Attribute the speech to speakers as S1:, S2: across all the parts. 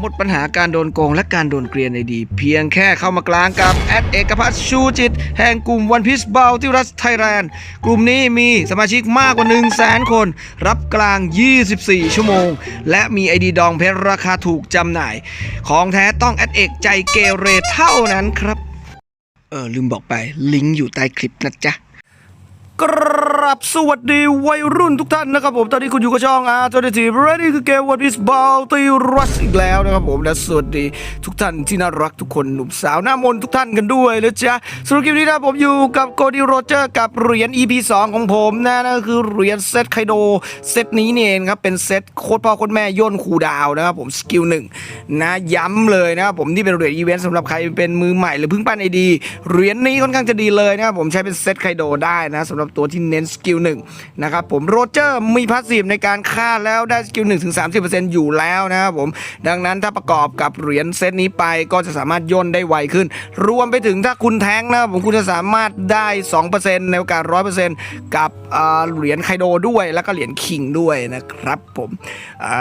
S1: หมดปัญหาการโดนโกงและการโดนเกลียนในดี เพียงแค่เข้ามากลางกับแอดเอกพัฒน์ชูจิต แห่งกลุ่มวันพิ e เบลที่รัสไทยแลนด์ กลุ่มนี้มีสมาชิกมากกว่า 1 0 0 0 0แสนคน รับกลาง 24 ชั่วโมง และมีไอดีดองเพชรราคาถูกจำหน่าย ของแท้ต้องแอดเอกใจเกเรเท่านั้นครับ เออลืมบอกไปลิงก์อยู่ใต้คลิปนะจ๊ะ ราบสวัสดีวัยรุ่นทุกท่านนะครับผมตอนนี้คุณอยู่กับช่องอาร์ตอร์ทีเรนี่คือเกมวันพิสบอลตีรัสอีกแล้วนะครับผมและสวัสดีทุกท่านที่น่ารักทุกคนหนุ่มสาวหน้ามนทุกท่านกันด้วยนะจ๊ะสำหรับคลิปนี้นะผมอยู่กับโกดีโรเจอร์กับเหรียญ EP 2 ของผมนะนั่นคือเหรียญเซตไคโดเซตนี้นี่เองครับเป็นเซตโคตรพ่อโคตรแม่ย่นคูดาวน์นะครับผมสกิลหนึ่งนะย้ำเลยนะครับผมนี่เป็นเหรียญอีเวนต์สำหรับใครเป็นมือใหม่หรือเพิ่งปั้นไอดีเหรียญนี้ค่อนข้างจะดีเลยนะครับผมใช้เป็นเซตไคโดได้นะสำหรับตัวที่เน้นสกิลหนึ่งนะครับผมโรเจอร์มีพาสซีฟในการฆ่าแล้วได้สกิล1ถึง30%อยู่แล้วนะครับผมดังนั้นถ้าประกอบกับเหรียญเซตนี้ไปก็จะสามารถย่นได้ไวขึ้น รวมไปถึงถ้าคุณแท้งนะครับผมคุณจะสามารถได้2%ในโอกาส100%กับอ่าเหรียญไคโดด้วยแล้วก็เหรียญคิงด้วยนะครับผมอ่า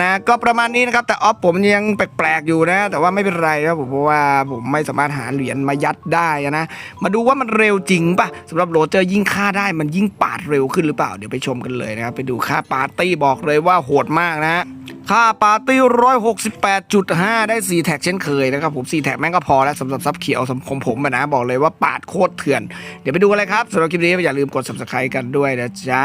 S1: นะก็ประมาณนี้นะครับแต่ออฟผมยังแปลกๆอยู่นะ แต่ว่าไม่เป็นไรครับผมเพราะว่าผมไม่สามารถหาเหรียญมายัดได้นะมาดูว่ามันเร็วจริงป่ะสำหรับโรเจอร์ยิ่งฆ่าได้มันยิ่งปาดเร็วขึ้นหรือเปล่า เดี๋ยวไปชมกันเลยนะครับ ไปดูค่าปาร์ตี้บอกเลยว่าโหดมากนะฮะค่าปาร์ตี้168.5ได้สี่แท็กเช่นเคยนะครับผมสี่แท็กแม่งก็พอแล้วสำหรับซับเขียวสำหรับผมนะ บอกเลยว่าปาดโคตรเถื่อน เดี๋ยวไปดูกันเลยครับสำหรับคลิปนี้อย่าลืมกด subscribe กันด้วยนะจ๊ะ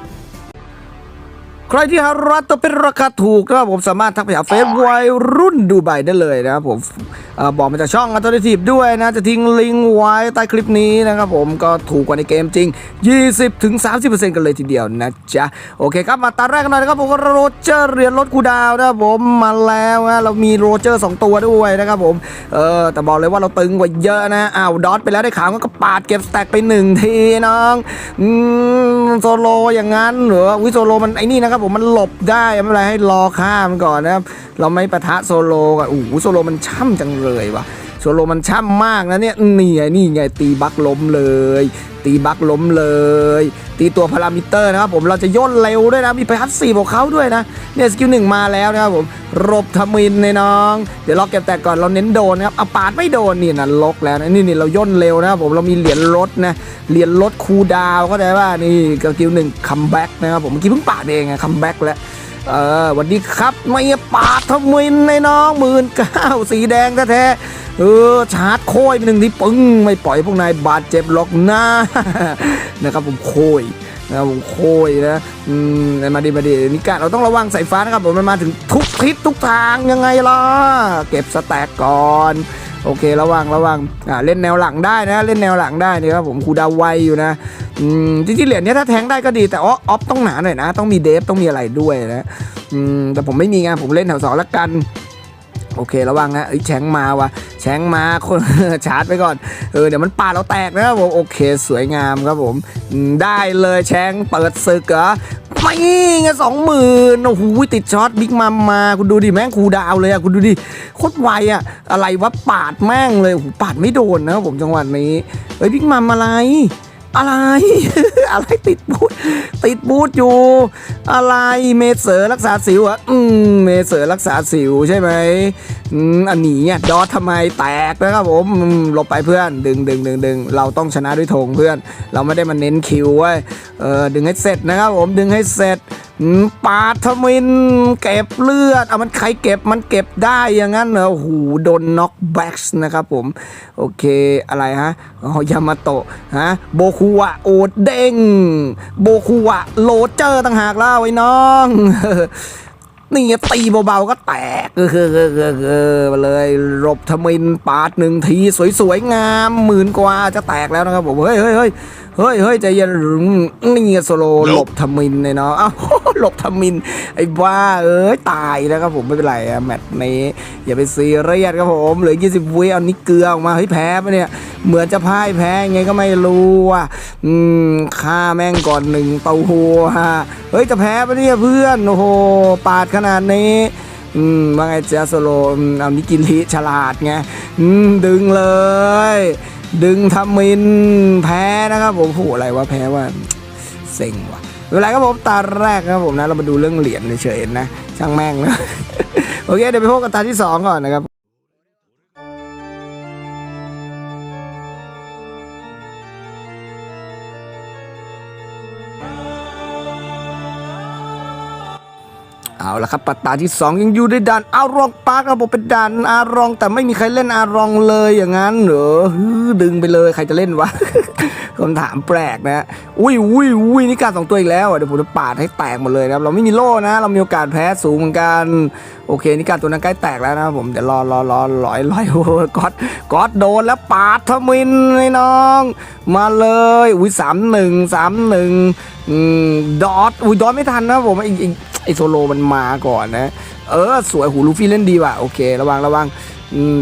S1: ใครที่หารัตเป็นราคาถูกนะครับผมสามารถทักไปหาเฟซวัยรุ่นดูไบได้เลยนะครับผมอบอกมาจากช่องอัลเทอร์ทีฟด้วยนะ จะทิ้งลิงก์ไว้ใต้คลิปนี้นะครับผมก็ถูกกว่าในเกมจริง 20-30%กันเลยทีเดียวนะจ๊ะ โอเคครับ มาตาแรกกันหน่อยนะครับผมก็โรเจอร์เหรียญรถคูดาวนะครับผมมาแล้วนะเรามีโรเจอร์ 2 ตัวด้วยนะครับผมเออแต่บอกเลยว่าเราตึงกว่าเยอะนะอ้าวดอทไปแล้วได้ขาวก็ปาดเก็บสแต็กไปหนึ่งทีน้องอืมโซโลอย่างนั้นเหรอวิโซโลมันไอ้นี่นะครับผมมันหลบได้ไม่เป็นไรให้รอข้ามก่อนนะครับ เราไม่ปะทะโซโลกันโอ้โหโซโลมันช่ำจังเลยว่ะโซโลมันช่ำมากนะเนี่ยนี่ไงนี่ไงตีบักล้มเลย ตีบักล้มเลย ตีตัวพารามิเตอร์นะครับผมเราจะย่นเร็วด้วยนะมีไปฮัตสี่ของเขาด้วยนะเนี่ยสกิลหนึ่งมาแล้วนะครับผมรบทมินในน้อง เดี๋ยวเราเก็บแต่ก่อนเราเน้นโดนนะครับอาปาดไม่โดนนี่นะล็อกแล้วนะนี่นี่เราย่นเร็วนะครับผมเรามีเหรียญรถนะเหรียญรถคูดาวก็ได้ว่านี่สกิลหนึ่งคัมแบ็กนะครับผมเมื่อกี้เพิ่งปาดเองไงคัมแบ็กแล้วเออวันนี้ครับไม่ปาดทมินในน้องหมื่นเก้าสีแดงแท้ เออชาร์จโค้ยไปหนึ่งทีปึ้งไม่ปล่อยพวกนายบาดเจ็บหรอกนะนะครับผมโค้ยนะครับผมโค้ยนะอืมมาดีมาดีนี่กาเราต้องระวังสายฟ้านะครับผมมันมาถึงทุกทิศทุกทางยังไงล่ะเก็บสแต็กก่อนโอเคระวังระวังอ่าเล่นแนวหลังได้นะ เล่นแนวหลังได้นี่ครับผมครูดาวไวอยู่นะอืมจริงๆเหรียญเนี้ยถ้าแทงได้ก็ดีแต่ออฟต้องหนาหน่อยนะ ต้องมีเดฟต้องมีอะไรด้วยนะอืมแต่ผมไม่มีไงผมเล่นแถวสองละกัน โอเคระวังนะเอ้แชงมาวะแชงมาคนชาร์จไปก่อนเออเดี๋ยวมันปาดเราแตกนะครับผมโอเคสวยงามครับผมได้เลยแชงเปิดศึกเหรอไม่ไงสองหมื่นโอ้โหติดช็อตบิ๊กมัมมาคุณดูดิแม่งคูดาวเลยอะคุณดูดิโคตรไวอะอะไรวะปาดแม่งเลยโอ้โหปาดไม่โดนนะครับผมจังหวะนี้เฮ้ยบิ๊กมัมอะไร อะไร อะไรติดบูทติดบูทอยู่ อะไรเมเสอร์รักษาสิวอะอืมเมเสอร์รักษาสิวใช่ไหมอืมอันนี้อะดอททำไมแตกนะครับผมหลบไปเพื่อน ดึงดึงดึงดึงเราต้องชนะด้วยธงเพื่อน เราไม่ได้มาเน้นคิวไว้ยเออดึงให้เสร็จนะครับผมดึงให้เสร็จ ปาทมิน เก็บเลือดเอามันใครเก็บมันเก็บได้อย่างนั้นเหรอหูโดนน็อกแบ็กส์นะครับผม โอเคอะไรฮะอ๋อยามาโตะฮะโบคุวะโอเด้งโบคุวะโลเจอร์ต่างหากล่าไอ้น้อง นี่ตีเบาๆก็แตกเออเออเออเออเลยรบทมินปาดหนึ่งทีสวยๆงามหมื่นกว่าจะแตกแล้วนะครับผมเฮ้ยเฮ้ยเฮ้ยเฮ้ยเฮ้ยใจเย็นนี่โซโลหลบทมินเลยเนาะอ้าวหลบทมินไอ้บ้าเอ้ยตายแล้วครับผมไม่เป็นไรอะแมตช์นี้อย่าไปซีเรียสครับผมเหลือ20วิเอานี่เกลือออกมาเฮ้ยแพ้ปะเนี่ย เหมือนจะพ่ายแพ้ไงก็ไม่รู้อะอืมฆ่าแม่งก่อนหนึ่งเตาหู้ฮะเฮ้ยจะแพ้ปะเนี่ยเพื่อนโอ้โหปาดขนาดนี้อืมว่าไงเจ้าโซโลเอานิกินลิฉลาดไงอืมดึงเลย ดึงทำมินแพ้นะครับผมโหอะไรวะแพ้ว่าเซ็งว่ะเป็นไรครับผมตาแรกครับผมนะเรามาดูเรื่องเหรียญเฉยๆนะช่างแม่งนะโอเคเดี๋ยวไปพบกันตาที่สองก่อนนะครับ เอาละครับปัตตาที่ 2 ยังอยู่ในด่านอารองปาร์คครับผมเป็นด่านอารอง แต่ไม่มีใครเล่นอารองเลยอย่างนั้นเหรอฮือดึงไปเลยใครจะเล่นวะคำถามแปลกนะอุ้ยอุ้ยอุ้ยนี่การสองตัวอีกแล้วเดี๋ยวผมจะปาดให้แตกหมดเลยนะครับเราไม่มีโล่นะ เรามีโอกาสแพ้สูงเหมือนกันโอเคนี่การตัวนั้นใกล้แตกแล้วนะครับผมเดี๋ยวรอรอรอลอยลอยโอ้ก๊อตก๊อตโดนแล้วปาดทมินไอ้น้อง มาเลยอุ้ยสามหนึ่งสามหนึ่งดอทอุ้ยดอทไม่ทันนะผมอ้ไอ้ ไอโซโลมันมาก่อนนะ เออ สวยหูลูฟี่เล่นดีว่ะโอเค ระวังระวัง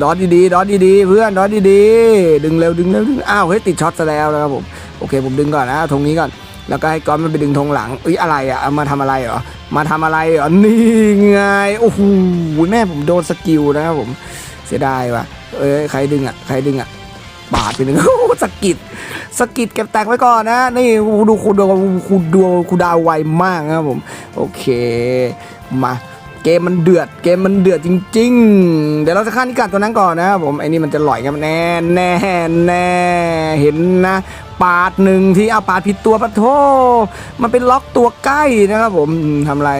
S1: ดอทดีๆดอทดีๆเพื่อนดอทดีๆดึงเร็วดึงเร็วดึงอ้าวเฮ้ยติดช็อตซะแล้วนะครับผมโอเคผมดึงก่อนนะธงนี้ก่อนแล้วก็ให้ก้อนมันไปดึงธงหลังเอ้ยอะไรอะมาทำอะไรเหรอมาทำอะไรเหรอนี่ไงโอ้โหแม่ผมโดนสกิลนะครับผมเสียดายว่ะเอ้ยใครดึงอะใครดึงอะ บาดไปหนึ่งสกิดสกิดเก็บแตกไว้ก่อนนะ นี่ดูคุณดูคุณดูคุณดาวไวมากนะครับผม โอเค มาเกมมันเดือด เกมมันเดือดจริง ๆ เดี๋ยวเราจะฆ่านิกาตัวนั้นก่อนนะครับผมไอ้นี่มันจะหลอยกันแน่แน่แน่เห็นนะ ปาดหนึ่งที่เอาปาดผิดตัวปะโทมันเป็นล็อกตัวใกล้นะครับผมทำอะไร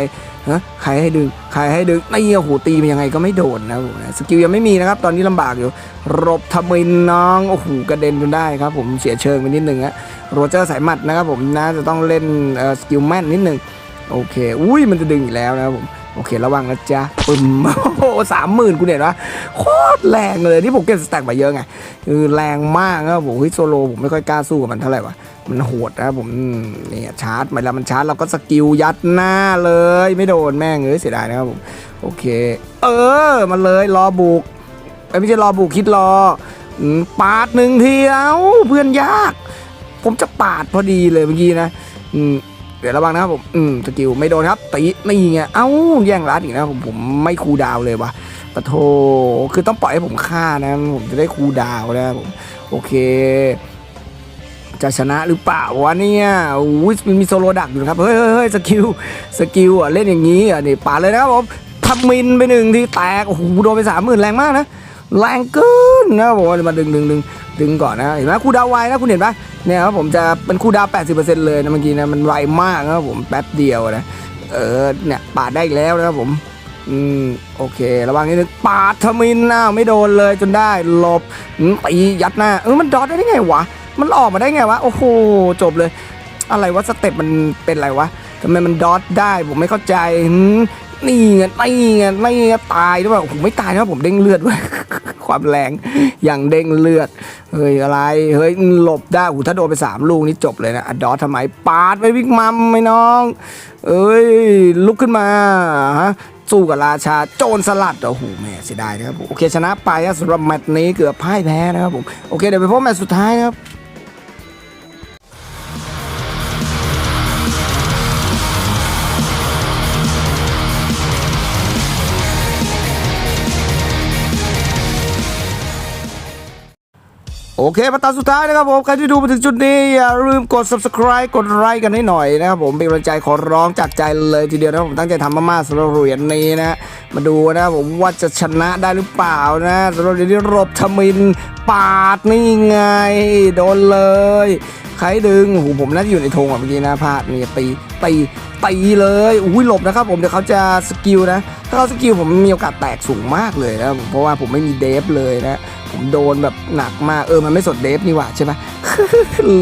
S1: ฮะใครให้ดึงใครให้ดึงนี่โอ้โหตีมันยังไงก็ไม่โดนนะครับผมนะสกิลยังไม่มีนะครับ ตอนนี้ลำบากอยู่รบทมินน้องโอ้โหกระเด็นจนได้ครับ ผมเสียเชิงไปนิดนึงฮะโรเจอร์สายหมัดนะครับผมน่าจะต้องเล่นสกิลแม่นนิดนึงโอเค อุ้ยมันจะดึงอีกแล้วนะครับผม โอเค ระวังนะจ๊ะปึมโอ้สามหมื่นกูเห็นะโคตรแรงเลยที่ผมเก็บสแต็กมาเยอะไงคือแรงมากครับผมเฮ้ยโซโลผมไม่ค่อยกล้าสู้กับมันเท่าไหร่วะมันโหดนะครับผมเนี่ยชาร์จเวลามันชาร์จเราก็สกิลยัดหน้าเลย ไม่โดนแม่งเอ้ยเสียดายนะครับผมโอเค เออมาเลยรอบุกไม่ใช่รอบุกคิดรอปาดหนึ่งทีเอ้าเพื่อนยาก ผมจะปาดพอดีเลยเมื่อกี้นะอืม เดี๋ยวระวังนะครับผม อืมสกิลไม่โดนครับตีนี่ยิงไงเอ้าแย่งรัดอีกนะผมผมไม่คูดาวเลยวะปะโทคือต้องปล่อยให้ผมฆ่านะ ผมจะได้คูดาวนะผมโอเค จะชนะหรือเปล่าวะเนี่ยอุ้ยมันมีโซโลดักอยู่นะครับเฮ้ยเฮ้ยเฮ้ยสกิลสกิลอะเล่นอย่างนี้อะนี่ปาเลยนะครับผมทำมินไปหนึ่งที่แตกโอ้โหโดนไปสามหมื่นแรงมากนะแรงเกินนะผมมาดึงดึงดึงดึงก่อนนะเห็นไหมคูดาวไวนะคุณเห็นปะ เนี่ยครับผมจะเป็นคูลดาว 80%เลยนะเมื่อกี้นะมันไวมากครับผมแป๊บเดียวนะเออเนี่ยปาดได้อีกแล้วนะครับผมอืมโอเค ระวังนิดนึงปาดทมินอ้าไม่โดนเลยจนได้หลบตียัดหน้าเออมันดอทได้ไงวะมันออกมาได้ไงวะโอ้โหจบเลย อะไรวะสเต็ปมันเป็นอะไรวะทำไมมันดอทได้ผมไม่เข้าใจนี่ไงนี่ไงนี่ไงตายหรือเปล่าผมไม่ตายนะผมเด้งเลือดเว้ย ความแรงอย่างเด้งเลือด เฮ้ยอะไรเฮ้ยหลบได้โอ้โหถ้าโดนไปสามลูกนี่จบเลยนะอดอททำไมปาดไปวิกมัมไหมน้อง เอ้ยลุกขึ้นมาฮะสู้กับราชาโจรสลัดโอ้โหแม่เสียดายนะครับผมโอเคชนะไปนะสำหรับแมตช์นี้เกือบพ่ายแพ้นะครับผมโอเคเดี๋ยวไปพบแมตช์สุดท้ายนะครับ เคมาตาสุดท้ายนะครับผม ใครที่ดูมาถึงจุดนี้ อย่าลืมกด subscribe กดไลค์กันให้หน่อยนะครับผมเป็นกำลังใจขอร้องจากใจเลยทีเดียวนะผมตั้งใจทำมากๆสำหรับเหรียญนี้นะมาดูนะครับผมว่าจะชนะได้หรือเปล่านะสำหรับเหรียญนี้รบทมินปาดนี่ไง โดนเลย ใครดึงโอ้โหผมน่าจะอยู่ในธงอะเมื่อกี้นะพลาดนี่ตีตีตีเลยอุ้ยหลบนะครับผมเดี๋ยวเขาจะสกิลนะ ถ้าเขาสกิลผมมีโอกาสแตกสูงมากเลยนะเพราะว่าผมไม่มีเดฟเลยนะ โดนแบบหนักมากเออมันไม่สดเดฟนี่หว่าใช่ไหม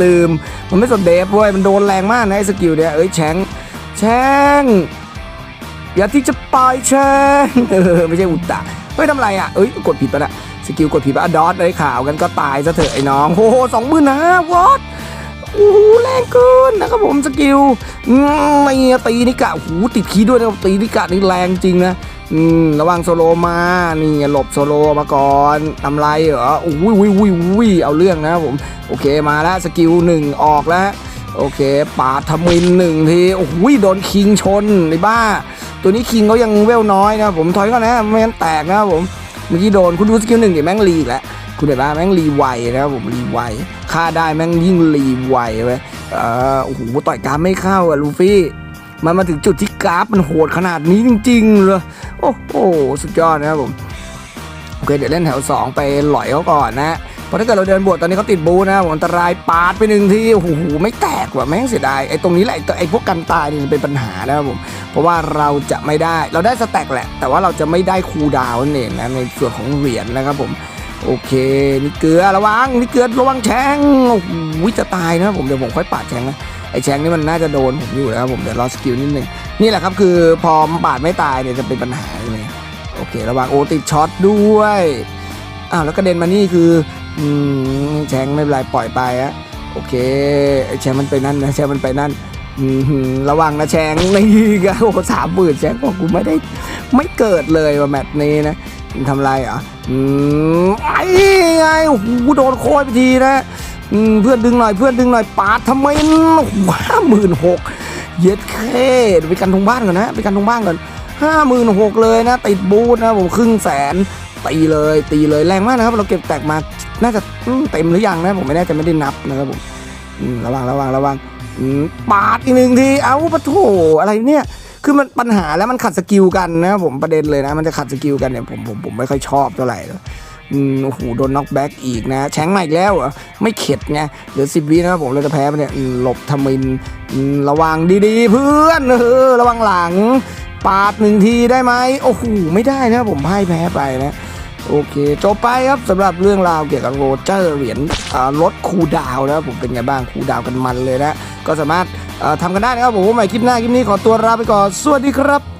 S1: ลืมมันไม่สดเดฟเว้ยมันโดนแรงมากนะไอ้สกิลเนี่ยเอ้ยแชงแชงอย่าที่จะปล่อยแชงเออไม่ใช่อุตตะเฮ้ยทำไรอะเอ้ยกดผิดปะน่ะสกิลกดผิดปะอะดอทไอ้ข่าวกันก็ตายซะเถอะไอ้น้องโอ้โหสองหมื่นนะวอตโอ้โหแรงเกินนะครับผมสกิลไม่ตีนิกะโอ้โหติดคีด้วยนะตีนิกะนี่แรงจริงนะ อืมระวังโซโลมานี่หลบโซโลมาก่อนทำไรเหรออุ้ยอุ้ยอุ้ยอุ้ยเอาเรื่องนะครับผมโอเคมาแล้วสกิลหนึ่งออกแล้วโอเคปาดทมินหนึ่งทีโอ้โหโดนคิงชนในบ้า ตัวนี้คิงเขายังเวลน้อยนะผมถอยก่อนนะไม่งั้นแตกนะครับผมเมื่อกี้โดนคุณดูสกิลหนึ่งเดี๋ยวแม่งรีแล้วคุณเห็นป่ะแม่งรีไวนะครับผมรีไวฆ่าได้แม่งยิ่งรีไวไปเอ่อโอ้โหต่อยกรามไม่เข้าอะลูฟี่มันมาถึงจุดที่กราฟมันโหดขนาดนี้จริงๆเลย โอ้โหสุดยอดนะครับผมโอเคเดี๋ยวเล่นแถว 2 ไปหลอยเขาก่อนนะพราะถ้าเกิดเราเดินบวกตอนนี้เขาติดบูนะผมอันตรายปาดไปหนึ่งทีโอ้โหไม่แตกว่ะแม่งเสียดายไอ้ตรงนี้แหละไอ้พวกกันตายนี่เป็นปัญหานะครับผมเพราะว่าเราจะไม่ได้เราได้สแต็กแหละ แต่ว่าเราจะไม่ได้คูดาวน์นั่นเองนะในส่วนของเหรียญนะครับผมโอเคนี่เกลือระวังนี่เกลือระวังแชงโอ้โหจะตายนะครับผมเดี๋ยวผมค่อยปาดแชงนะไอ้แชงนี่มันน่าจะโดนผมอยู่นะครับผมเดี๋ยวรอสกิลนิดนึง นี่แหละครับคือพอปาดไม่ตายเนี่ยจะเป็นปัญหาเลยโอเค ระวังโอติดช็อตด้วยอ้าวแล้วกระเด็นมานี่คืออืมแชงไม่เป็นไรปล่อยไปอะโอเคแชงมันไปนั่นนะแชงมันไปนั่นระวังนะแชงนี่ก็โอ้สามหมื่นแชงบอกกูไม่ได้ไม่เกิดเลยว่าแมตช์นี้นะทำไรเหรออืมไอ้ไงโอ้โหโดนโคยไปทีนะเพื่อนดึงหน่อยเพื่อนดึงหน่อยปาดทำไมห้าหมื่นหก เย็ดเคไปกันทงบ้านก่อนนะไปกันทงบ้านก่อนห้าหมื่นหกเลยนะ ติดบูธนะผมครึ่งแสนตีเลยตีเลยแรงมากนะครับ เราเก็บแตกมาน่าจะเต็มหรือยังนะผมไม่แน่ใจไม่ได้นับนะครับผมระวังระวังระวังปาดอีกหนึ่งทีเอ้าปะโถอะไรเนี่ยคือมันปัญหาแล้วมันขัดสกิลกันนะผมประเด็นเลยนะ มันจะขัดสกิลกันเนี่ยผมผมผมไม่ค่อยชอบเท่าไหร่ อืมโอ้โหโดนน็อกแบ็กอีกนะ แชงใหม่อีกแล้วเหรอไม่เข็ดไงเหลือสิบวินะครับผมเราจะแพ้มันเนี่ยหลบทมินระวังดีๆ เพื่อนเออระวังหลัง ปาดหนึ่งทีได้ไหมโอ้โหไม่ได้นะผมพ่ายแพ้ไปนะโอเคจบไปครับสำหรับเรื่องราวเกี่ยวกับโรเจอร์เหรียญอ่าลดคูดาวนะครับผมเป็นไงบ้างคูดาวกันมันเลยนะ ก็สามารถทำกันได้นะครับผมใหม่คลิปหน้าคลิปนี้ขอตัวลาไปก่อน สวัสดีครับ